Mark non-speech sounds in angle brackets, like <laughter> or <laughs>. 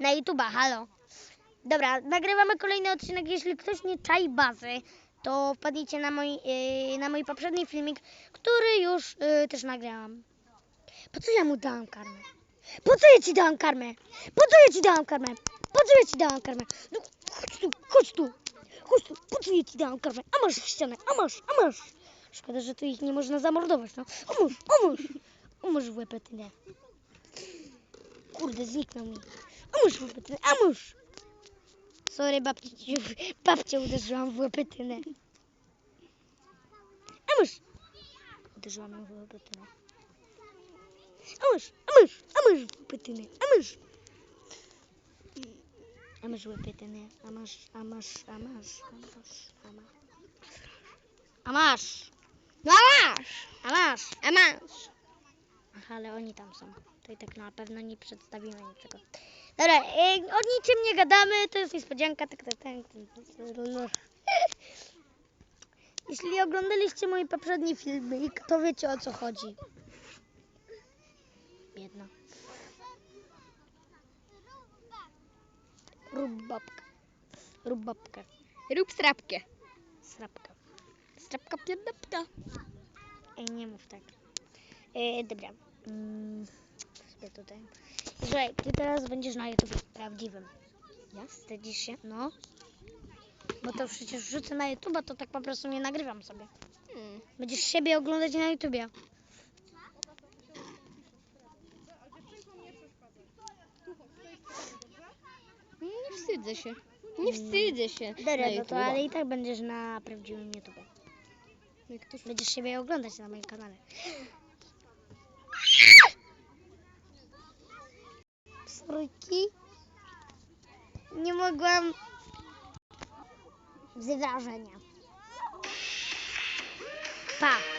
na YouTube'a, halo. Dobra, nagrywamy kolejny odcinek. Jeśli ktoś nie czai bazy, to wpadnijcie na mój, yy, na mój poprzedni filmik, który już yy, też nagrałam. Po co ja mu dałam karmę? Po co ja ci dałam karmę? Po co ja ci dałam karmę? Po co ja ci dałam karmę? No, chodź tu, chodź tu. Chodź tu, po co ja ci dałam karmę? A masz ścianę, a masz, a masz. Szkoda, że tu ich nie można zamordować, no. Omóż, omóż. Omóż w łepetynę. Kurde, zniknął mi. Omóż w łepetynę, omóż. Sorry, babci, babcię uderzyłam w łepetynę. Omóż. Uderzyłam ją w łepetynę. Omóż, omóż, omóż w łepetynę, omóż. A masz łepetynę, a masz, a masz, a masz, a masz, Aha, ale oni tam są. To i tak na pewno nie przedstawimy niczego. Dobra, e, o niczym nie gadamy, to jest niespodzianka. Tak, tak, tak. <laughs> Jeśli oglądaliście mój poprzedni filmik, to wiecie o co chodzi. Biedna. Rób babkę. Rób babkę. Rób strapkę. Srapka. Strapka pierdapka. Ej, nie mów tak. E, dobra. Mm, sobie tutaj. Słuchaj, ty teraz będziesz na YouTube prawdziwym. Ja? Wstydzisz się? No. Bo to przecież wrzucę na YouTube, to tak po prostu nie nagrywam sobie. Hmm. Będziesz siebie oglądać na YouTubie. Nie wstydzę się. Nie wstydzę się. Dobra, no to YouTube'a. ale i tak będziesz na prawdziwym YouTube. Będziesz siebie oglądać na moim kanale. trójki nie mogłam z wrażenia. Pa!